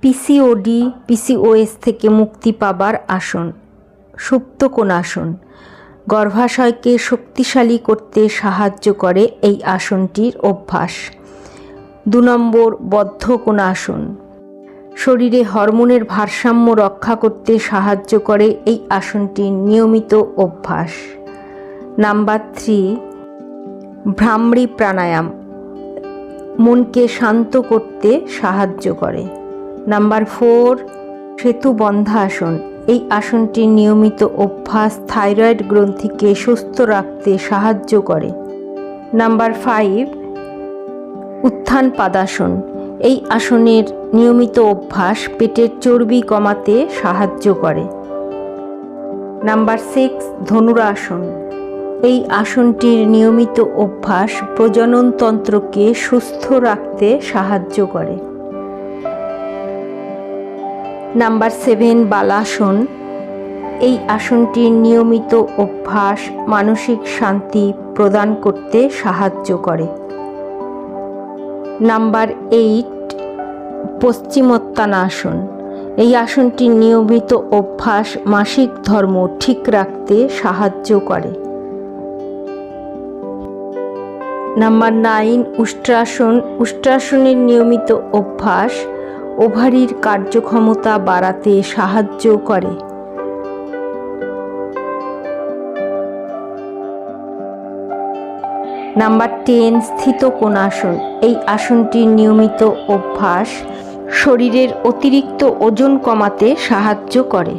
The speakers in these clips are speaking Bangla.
পিসিওডি, পিসিওএস থেকে মুক্তি পাবার আসন, সুপ্তকোণাসন। গর্ভাশয়কে শক্তিশালী করতে সাহায্য করে এই আসনটির অভ্যাস। দু নম্বর, বদ্ধকোণাসন। শরীরে হরমোনের ভারসাম্য রক্ষা করতে সাহায্য করে এই আসনটির নিয়মিত অভ্যাস। Number three, Bhramari pranayama. মনকে শান্ত করতে সাহায্য করে। নাম্বার ফোর, সেতু বন্ধাসন এই আসনটির নিয়মিত অভ্যাস থাইরয়েড গ্রন্থিকে সুস্থ রাখতে সাহায্য করে। নাম্বার ফাইভ, উত্থান পাদাসন। এই আসনের নিয়মিত অভ্যাস পেটের চর্বি কমাতে সাহায্য করে। Number six, Dhanurasana. এই আসনটির নিয়মিত অভ্যাস প্রজননতন্ত্রকে সুস্থ রাখতে সাহায্য করে। নাম্বার সেভেন বালাসন এই আসনটির নিয়মিত অভ্যাস, মানসিক শান্তি প্রদান করতে সাহায্য করে। নাম্বার এইট পশ্চিমোত্তানাসন এই আসনটির নিয়মিত অভ্যাস, মাসিক ধর্ম ঠিক রাখতে সাহায্য করে। নাম্বার নাইন, উষ্ট্রাসন। উষ্ট্রাসনের নিয়মিত অভ্যাস ওভারির কার্যক্ষমতা বাড়াতে সাহায্য করে। নাম্বার টেন, স্থিত কোণাসন এই আসনটির নিয়মিত অভ্যাস শরীরের অতিরিক্ত ওজন কমাতে সাহায্য করে।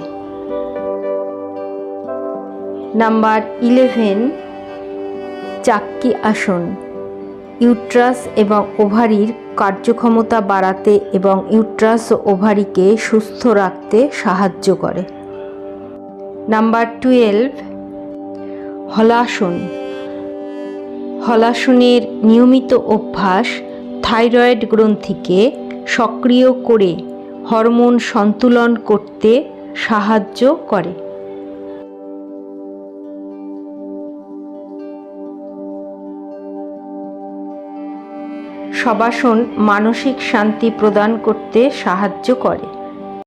নাম্বার ইলেভেন, চাক্কি আসন। ইউট্রাস এবং ওভারির কার্যক্ষমতা বাড়াতে এবং ইউট্রাস ওভারিকে সুস্থ রাখতে সাহায্য করে। নাম্বার টুয়েলভ, হলাসন। হলাসনের নিয়মিত অভ্যাস থাইরয়েড গ্রন্থিকে সক্রিয় করে হরমোন সন্তুলন করতে সাহায্য করে। সবাসন মানসিক শান্তি প্রদান করতে সাহায্য করে।